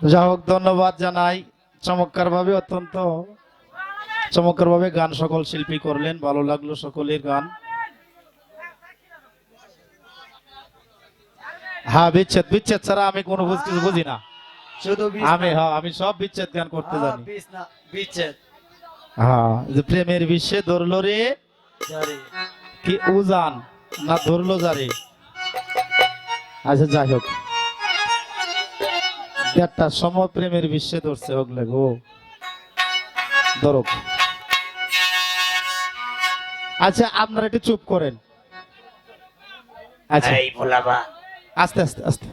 যা হোক ধন্যবাদ জানাই। চমৎকার ভাবে অত্যন্ত চমৎকার ভাবে গান সকল শিল্পী করলেন ভালো লাগল সকলের গান। হ্যাঁ বিচ্ছেদ বিচ্ছেদ ছাড়া আমি কোনো কিছু বুঝি না। শুধু আমি হ্যাঁ আমি সব বিচ্ছেদ গান করতে জানি। বিচ্ছেদ হ্যাঁ প্রেমের বিশ্বে ধরলো রে। কি উজান না ধরলো যারে আচ্ছা যাই হোক। দেড়টার সময় প্রেমের বিশ্বে ধরছে হোক গো। ধরক আচ্ছা আপনারা একটু চুপ করেন। আচ্ছা। এই ভোলাবা। আস্তে আস্তে আস্তে।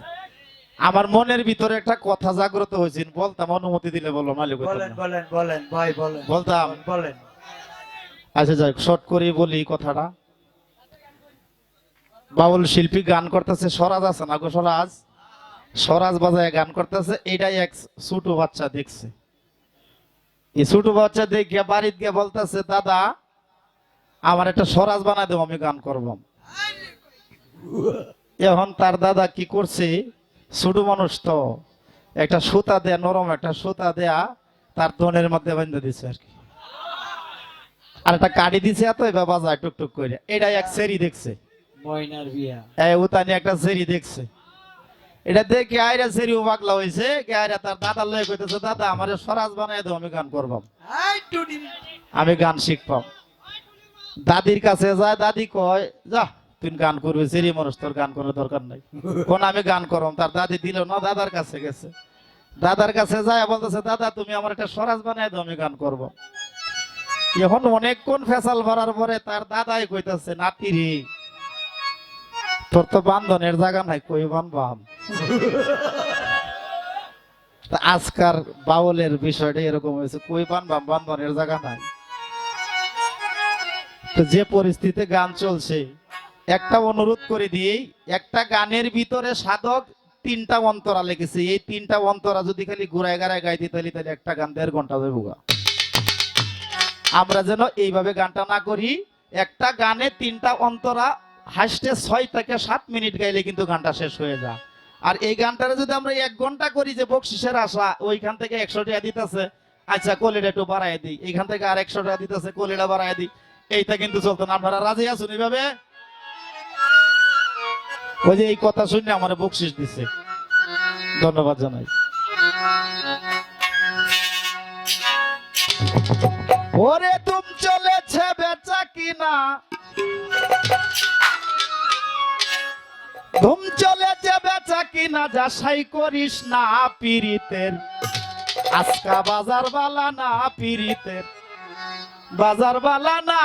আমার মনের ভিতরে একটা কথা জাগ্রত হয়েছে। বলতাম অনুমতি দিলে বলো মালিক বলেন বলেন বলেন ভাই বলেন। বলতাম। বলেন। আচ্ছা যাই শর্ট করে বলি কথাটা। বাউল শিল্পী গান করতেছে স্বরাজ আছে না গো স্বরাজ? স্বরাজ বাজায় গান করতেছে এটাই এক ছোট বাচ্চা দেখছে। এই ছোট বাচ্চা দেখে বাড়িতে গিয়ে বলতেছে দাদা আমার একটা স্বরাজ বানাই দেবো আমি গান করব। এখন তার দাদা কি করছে ছোট মানুষ তো একটা সুতা দেয়া নরম একটা সুতা দেয়া তার দনের মধ্যে বেঁধে দিছে আর কি। আর একটা কাড়ি দিছে এত এবার বাজায় টুকটুক করে। এটা এক সেরি দেখছে। ময়নার বিয়া। এই উতানি একটা সেরি দেখছে। এটা দেখে আইরা সেরি পাগলা হয়েছে কে আইরা তার দাদা লয়ে কইতেছে দাদা আমার স্বরাজ বানাই দাও আমি গান টুনি। আমি গান শিখবাম দাদির কাছে যায় দাদি কয় যা তুই গান করবি সেরি মানুষ তোর গান করার দরকার নাই। কোন আমি গান করম তার দাদি দিল না দাদার কাছে গেছে। দাদার কাছে যায় বলতেছে দাদা তুমি আমার একটা স্বরাজ বানাই দাও আমি গান করব। এখন অনেকক্ষণ ফেসাল ভরার পরে তার দাদাই কইতাছে নাতি রে তোর তো বান্ধনের জায়গা নাই কই বানবাম? তা আজকার বাউলের বিষয়টা এরকম হয়েছে, কই বানবাম বান্ধনের জায়গা নাই। তো যে পরিস্থিতিতে গান চলছে, একটা অনুরোধ করে দিয়েই একটা গানের ভিতরে সাধক তিনটা অন্তরা লেগেছে এই তিনটা অন্তরা যদি খালি ঘুরায় গাড়ায় গাইতে, তাহলে তাহলে একটা গান দেড় ঘণ্টা যাবে। আমরা যেন এইভাবে গানটা না করি, একটা গানে তিনটা অন্তরা হাসতে ছয় থেকে সাত মিনিট গাইলে কিন্তু গানটা শেষ হয়ে যায়। আর এই গানটারে যদি আমরা এক ঘণ্টা করি যে বকশিসের আশা, ওইখান থেকে একশো টাকা দিতেছে। আচ্ছা কলিটা একটু বাড়াই দিই। এইখান থেকে আর একশো টাকা দিতেছে, কলিটা বাড়াই দিই। এইটা কিন্তু চলতো না। আপনারা রাজি আছেন এইভাবে? ওই যে এই কথা শুনে আমার বকশিস দিছে। ধন্যবাদ জানাই। ওরে, তুম চলেছে বেচা কিনা? কিনা যাসাই করিস না পিরিতের আজকা বাজার বালা না পিরিতের বাজার বালা না।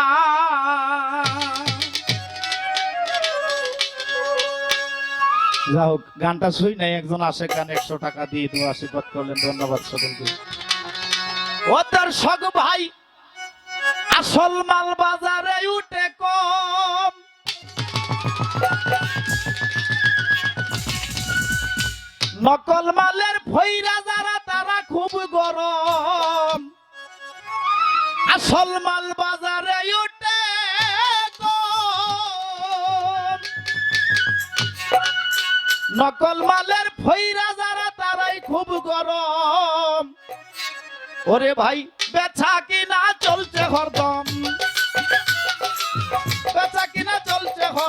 যা হোক গানটা শুই নাই, একজন আসে, গান একশো টাকা দিয়ে দু আশীর্বাদ করলেন, ধন্যবাদ সকলকে। ও তার সগ ভাই, আসল মাল বাজারে উঠে কম। নকল মালের ভৈরা যারা, তারা খুব গরম। আসল মাল বাজারে উঠে নকল মালের ভৈরা যারা, তারাই খুব গরম। ওরে ভাই, বেচা কিনা চলছে হরদম।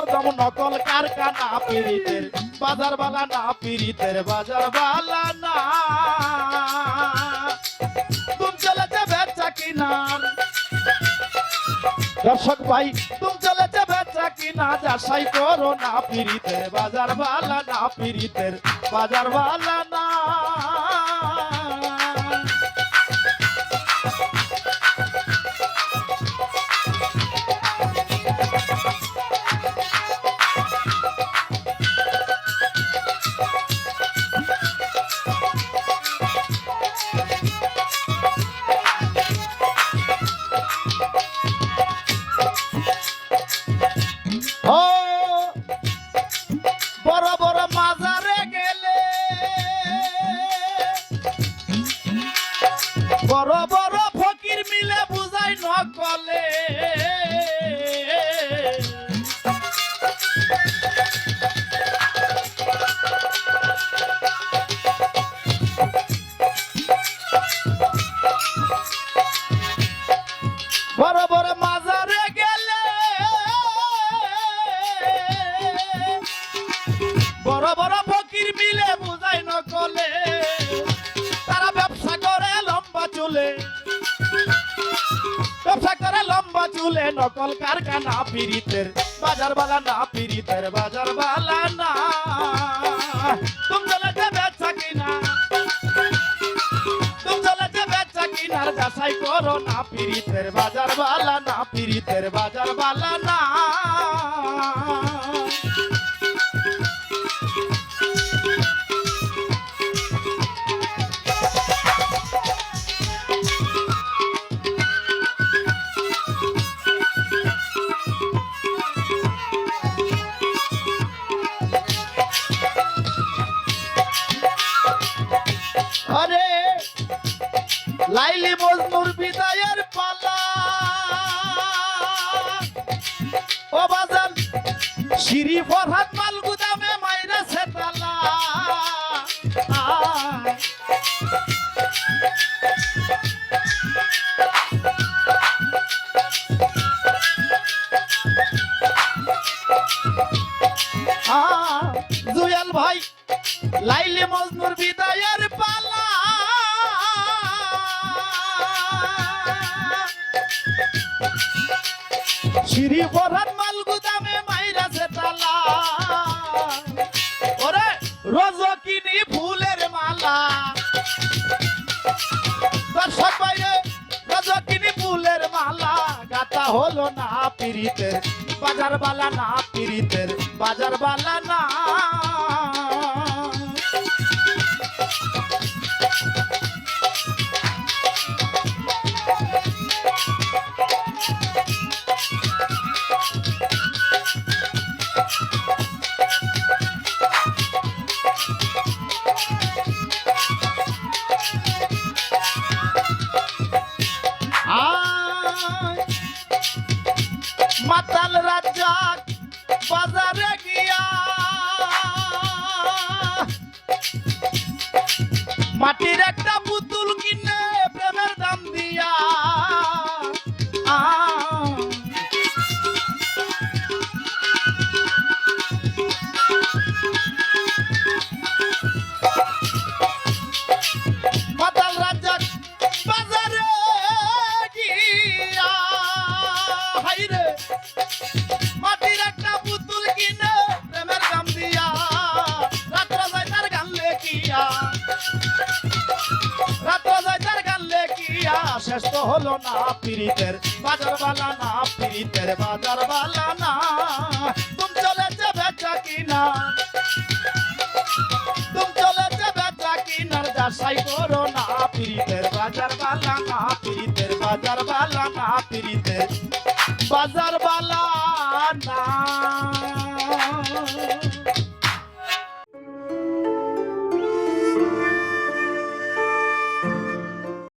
হরদম নকল কারখানা পিরিতের বাজার বালা না পিরিতের বাজার বালা না তুম চলেছে বেচা কিনা দর্শক ভাই, তুম চলেছে বেচা কিনা যাসাই করো না পিরিতের বাজার বালা না পিরিতের বাজার বালা না নকলে নকল কারখানা পিরিতের বাজার বালা না। পিরিতের বাজার বালা না তুমি চলেছে বেচা কিনা যাচাই করো না বাজার বালা না পিরিতের বাজার বালা না। শ্রী ফরহাদ মাল গুদামে মাইরা সেতালা। জুয়েল ভাই লাইলি মজনুর বিদায়ের পালা। শ্রী বরান দর্শক বাইরে, রজকিনী ফুলের মালা গাতা হলো না পিরিতের বাজার বালা না পিরিতের বাজার বালা না matar শেষ তো হলো না পিরিতের বাজার বালা না পিরিতের বাজার বালা না। তুম চলেছে বেচা কিনা তুম চলেছে বেচা কিনার, যাচাই করো না পিরিতের বাজার বালা না পিরিতের বাজার বালা না পিরিতের বাজার বালা না।